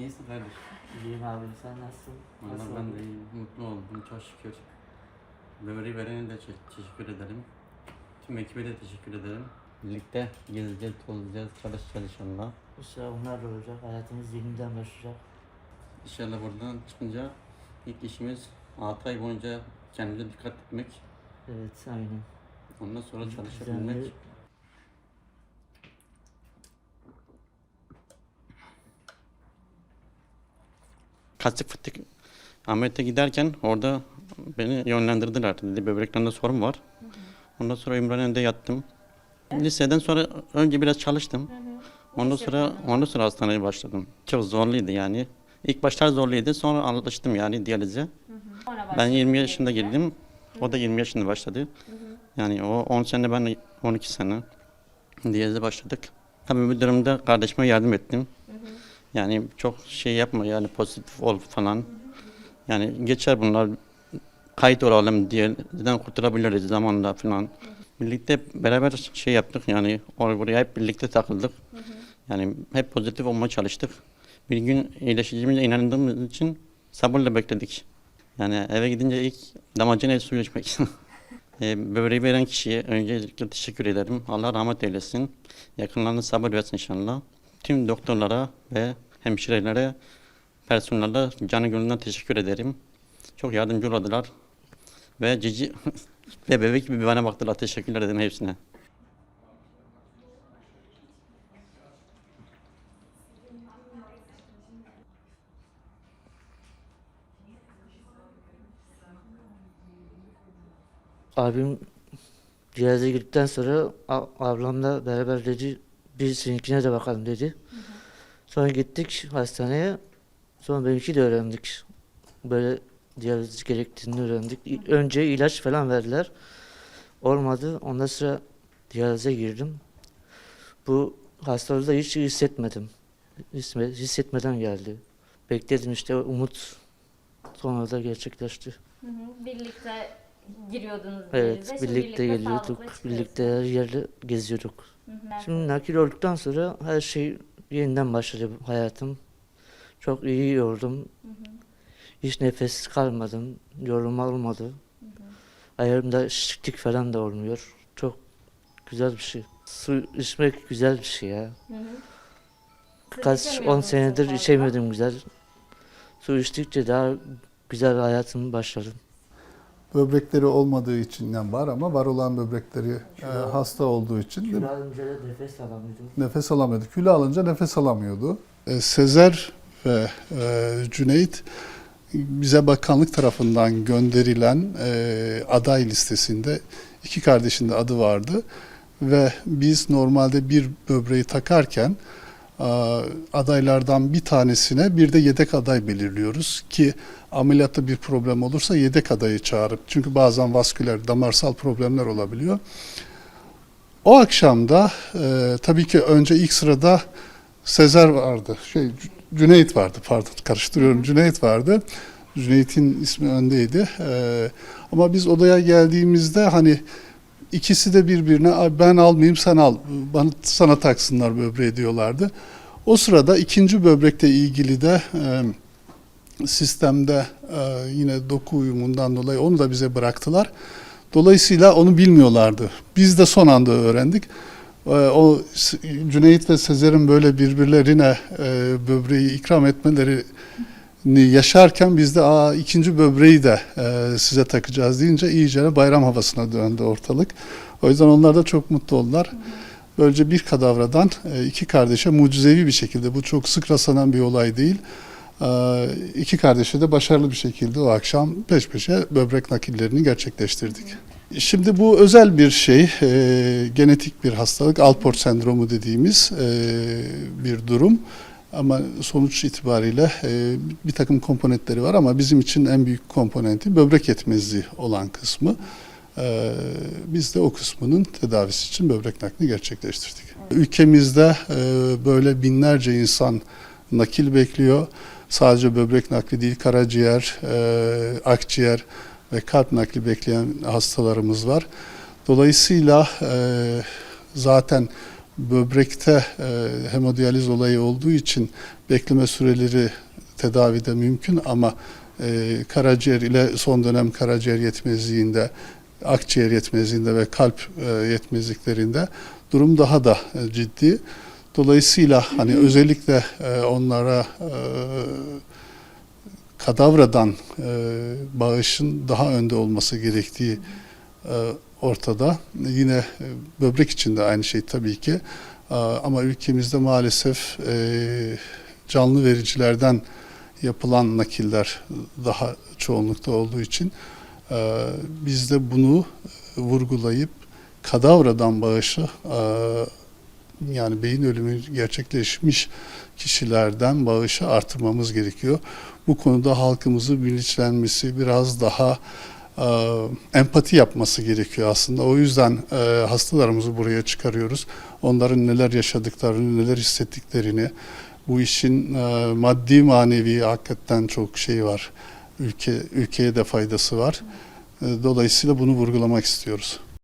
iyisin kardeş. İyiyim abi sen nasılsın? Valla ben de iyiyim. Mutlu oldum. Çok şükür. Böbreği verene de te- teşekkür ederim. Tüm ekibe de teşekkür ederim. Birlikte gezeceğiz, tozacağız, çalışacağız inşallah. İnşallah bunlar da olacak. Hayatımız yeniden başlayacak. İnşallah buradan çıkınca ilk işimiz 6 ay boyunca kendimize dikkat etmek. Evet aynen. Ondan sonra Düzenli- Kastık fıtık ameliyata giderken orada beni yönlendirdiler. Dedi böbreklerinde sorun var. Ondan sonra Ümraniye'de yattım. Liseden sonra önce biraz çalıştım. Ondan sonra ondan sonra hastaneye başladım. Çok zorluydu yani. İlk başlar zorluydu. Sonra alıştım yani diyalize. Ben 20 yaşında girdim. O da 20 yaşında başladı. Yani o 10 sene ben 12 sene diyalize başladık. Tabii bu durumda kardeşime yardım ettim. Yani çok şey yapma yani pozitif ol falan. Yani geçer bunlar kayıt olalım diye neden kurtulabiliriz zamanla falan. Birlikte beraber şey yaptık yani oraya hep birlikte takıldık. Yani hep pozitif olmaya çalıştık. Bir gün iyileşeceğimize inandığımız için sabırla bekledik. Yani eve gidince ilk damacana suyu içmek. e, böbreği veren kişiye öncelikle teşekkür ederim. Allah rahmet eylesin. Yakınlarına sabır versin inşallah. Tüm doktorlara ve hemşirelere, personele canı gönülden teşekkür ederim. Çok yardımcı oldular. Ve cici ve bebek gibi bana baktılar. Teşekkürler ederim hepsine. Abim cihaza girdikten sonra ablamla beraber dedi bir seninkine de bakalım dedi. Sonra gittik hastaneye. Sonra benimki de öğrendik. Böyle diyaliz gerektiğini öğrendik. Önce ilaç falan verdiler. Olmadı. Ondan sonra diyalize girdim. Bu hastalığı da hiç hissetmedim. Hissetmeden geldi. Bekledim işte umut sonra da gerçekleşti. Hı hı. Birlikte giriyordunuz Evet, denize, şimdi birlikte geliyorduk, birlikte her yerde geziyorduk. Hı hı. Şimdi nakil olduktan sonra her şey yeniden başladı hayatım. Çok iyi hı. Hiç nefes kalmadım, yorulma olmadı. Ayağımda şişlik falan da olmuyor. Çok güzel bir şey. Su içmek güzel bir şey ya. Siz Kaç on içemiyordunuz senedir fazla. içemiyordum güzel. Su içtikçe daha güzel hayatım başladı. Böbrekleri olmadığı içinden var ama var olan böbrekleri e, hasta olduğu için mi? alınca da nefes alamıyordum. nefes alamıyordu. Kilo alınca nefes alamıyordu. E, Sezer ve e, Cüneyt bize bakanlık tarafından gönderilen e, aday listesinde iki kardeşin de adı vardı ve biz normalde bir böbreği takarken adaylardan bir tanesine bir de yedek aday belirliyoruz ki ameliyatta bir problem olursa yedek adayı çağırıp çünkü bazen vasküler damarsal problemler olabiliyor. O akşam da e, tabii ki önce ilk sırada Sezer vardı. Şey Cüneyt vardı pardon karıştırıyorum. Cüneyt vardı. Cüneyt'in ismi öndeydi. E, ama biz odaya geldiğimizde hani ikisi de birbirine "Ay ben almayayım sen al. Bana sana taksınlar böbreği diyorlardı. O sırada ikinci böbrekle ilgili de e, sistemde e, yine doku uyumundan dolayı onu da bize bıraktılar. Dolayısıyla onu bilmiyorlardı. Biz de son anda öğrendik. Ee, O Cüneyt ve Sezer'in böyle birbirlerine e, böbreği ikram etmelerini yaşarken biz de Aa, ikinci böbreği de e, size takacağız deyince iyice bayram havasına döndü ortalık. O yüzden onlar da çok mutlu oldular. Böylece bir kadavradan e, iki kardeşe mucizevi bir şekilde bu çok sık rastlanan bir olay değil. Ee, iki kardeşe de başarılı bir şekilde o akşam peş peşe böbrek nakillerini gerçekleştirdik. Şimdi bu özel bir şey, e, genetik bir hastalık, Alport sendromu dediğimiz e, bir durum. Ama sonuç itibariyle e, bir takım komponentleri var ama bizim için en büyük komponenti böbrek yetmezliği olan kısmı. E, biz de o kısmının tedavisi için böbrek naklini gerçekleştirdik. Ülkemizde e, böyle binlerce insan nakil bekliyor. Sadece böbrek nakli değil, karaciğer, e, akciğer ve kalp nakli bekleyen hastalarımız var. Dolayısıyla e, zaten böbrekte e, hemodiyaliz olayı olduğu için bekleme süreleri tedavide mümkün ama e, karaciğer ile son dönem karaciğer yetmezliğinde, akciğer yetmezliğinde ve kalp e, yetmezliklerinde durum daha da e, ciddi. Dolayısıyla hani özellikle onlara kadavradan bağışın daha önde olması gerektiği ortada. Yine e, böbrek için de aynı şey tabii ki. E, ama ülkemizde maalesef e, canlı vericilerden yapılan nakiller daha çoğunlukta olduğu için e, biz de bunu vurgulayıp kadavradan bağışı e, yani beyin ölümü gerçekleşmiş kişilerden bağışı artırmamız gerekiyor. Bu konuda halkımızı bilinçlenmesi biraz daha e, empati yapması gerekiyor aslında. O yüzden e, hastalarımızı buraya çıkarıyoruz. Onların neler yaşadıklarını, neler hissettiklerini, bu işin e, maddi manevi hakikaten çok şey var. Ülke ülkeye de faydası var. E, dolayısıyla bunu vurgulamak istiyoruz.